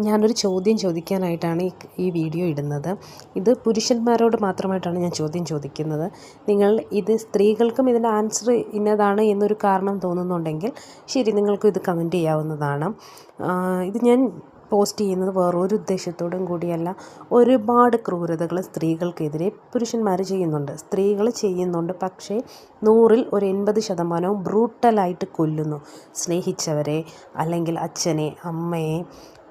ഞാനൊരു ചോദ്യം ചോദിക്കാനായിട്ടാണ് ഈ വീഡിയോ ഇടുന്നത്. ഇത് പുരുഷന്മാരോട് മാത്രമായിട്ടാണ് ഞാൻ ചോദ്യം ചോദിക്കുന്നത്. നിങ്ങൾ ഇത് സ്ത്രീകൾക്കും ഇതിന്റെ ആൻസർ ഇന്നതാണ് എന്നൊരു കാരണം തോന്നുന്നുണ്ടെങ്കിൽ ശരി നിങ്ങൾക്കും ഇത് കമന്റ് ചെയ്യാവുന്നതാണ്. ഇത് ഞാൻ പോസ്റ്റ് ചെയ്യുന്നത് വേറൊരു ഉദ്ദേശത്തോടും കൂടിയല്ല. ഒരുപാട് ക്രൂരതകൾ സ്ത്രീകൾക്കെതിരെ പുരുഷന്മാർ ചെയ്യുന്നുണ്ട്. സ്ത്രീകൾ ചെയ്യുന്നുണ്ട് പക്ഷേ നൂറിൽ ഒരു എൺപത് ശതമാനവും ബ്രൂട്ടലായിട്ട് കൊല്ലുന്നു. സ്നേഹിച്ചവരെ അല്ലെങ്കിൽ അച്ഛനെ അമ്മയെ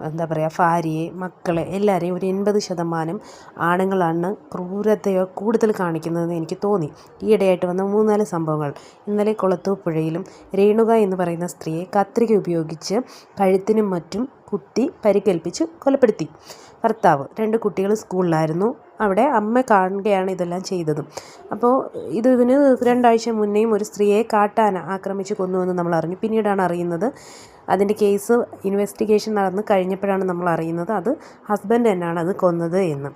എന്താ പറയുക ഭാര്യയെ മക്കളെ എല്ലാവരെയും ഒരു എൺപത് ശതമാനം ആണുങ്ങളാണ് ക്രൂരതയോ കൂടുതൽ കാണിക്കുന്നതെന്ന് എനിക്ക് തോന്നി. ഈയിടെയായിട്ട് വന്ന മൂന്നാൽ സംഭവങ്ങൾ. ഇന്നലെ കൊളത്തൂർ പുഴയിലും രേണുക എന്ന് പറയുന്ന സ്ത്രീയെ കത്രിക ഉപയോഗിച്ച് കഴുത്തിനും മറ്റും കുത്തി പരിക്കേൽപ്പിച്ച് കൊലപ്പെടുത്തി. ഭർത്താവ് രണ്ട് കുട്ടികൾ സ്കൂളിലായിരുന്നു. അവിടെ അമ്മ കാണുകയാണ് ഇതെല്ലാം ചെയ്തതും. അപ്പോൾ ഇത് ഇതിന് രണ്ടാഴ്ച മുന്നേയും ഒരു സ്ത്രീയെ കാട്ടാന ആക്രമിച്ച് കൊന്നുവെന്ന് നമ്മൾ അറിഞ്ഞു. പിന്നീടാണ് അറിയുന്നത് അതിന്റെ കേസ് ഇൻവെസ്റ്റിഗേഷൻ നടന്ന് കഴിഞ്ഞപ്പോഴാണ് നമ്മൾ അറിയുന്നത് അത് ഹസ്ബൻഡ് തന്നെയാണ് അത് കൊന്നത് എന്ന്.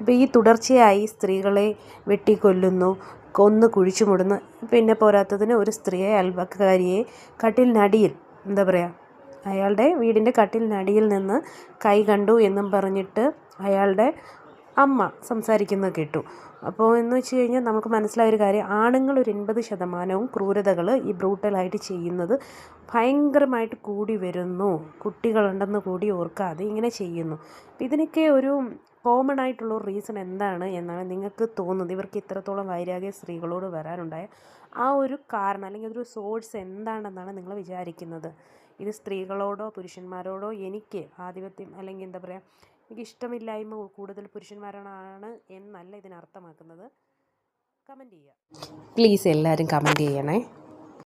അപ്പോൾ ഈ തുടർച്ചയായി സ്ത്രീകളെ വെട്ടിക്കൊല്ലുന്നു കൊന്ന് കുഴിച്ചുമുടുന്നു പിന്നെ പോരാത്തതിന് ഒരു സ്ത്രീയെ അയൽവക്കക്കാരിയെ കട്ടിലിനടിയിൽ എന്താ പറയുക അയാളുടെ വീടിന്റെ കട്ടിലിനടിയിൽ നിന്ന് കൈ കണ്ടു എന്നും പറഞ്ഞിട്ട് അയാളുടെ അമ്മ സംസാരിക്കുന്നത് കേട്ടു. അപ്പോൾ എന്ന് വെച്ച് കഴിഞ്ഞാൽ നമുക്ക് മനസ്സിലായ ഒരു കാര്യം ആണുങ്ങൾ ഒരു എൺപത് ശതമാനവും ക്രൂരതകൾ ഈ ബ്രൂട്ടലായിട്ട് ചെയ്യുന്നത് ഭയങ്കരമായിട്ട് കൂടി വരുന്നു. കുട്ടികളുണ്ടെന്ന് കൂടി ഓർക്കാതെ ഇങ്ങനെ ചെയ്യുന്നു. ഇതിനൊക്കെ ഒരു കോമൺ ആയിട്ടുള്ള ഒരു റീസൺ എന്താണ് എന്നാണ് നിങ്ങൾക്ക് തോന്നുന്നത്? ഇവർക്ക് ഇത്രത്തോളം വൈരാഗ്യ സ്ത്രീകളോട് വരാനുണ്ടായ ആ ഒരു കാരണം അല്ലെങ്കിൽ അതൊരു സോഴ്സ് എന്താണെന്നാണ് നിങ്ങൾ വിചാരിക്കുന്നത്? ഇത് സ്ത്രീകളോടോ പുരുഷന്മാരോടോ എനിക്ക് ആധിപത്യം അല്ലെങ്കിൽ എന്താ പറയുക എനിക്ക് ഇഷ്ടമില്ലായ്മ കൂടുതൽ പുരുഷന്മാരോടാണ് എന്നല്ല ഇതിനർത്ഥമാക്കുന്നത്. കമന്റ് ചെയ്യുക. പ്ലീസ് എല്ലാവരും കമന്റ് ചെയ്യണേ.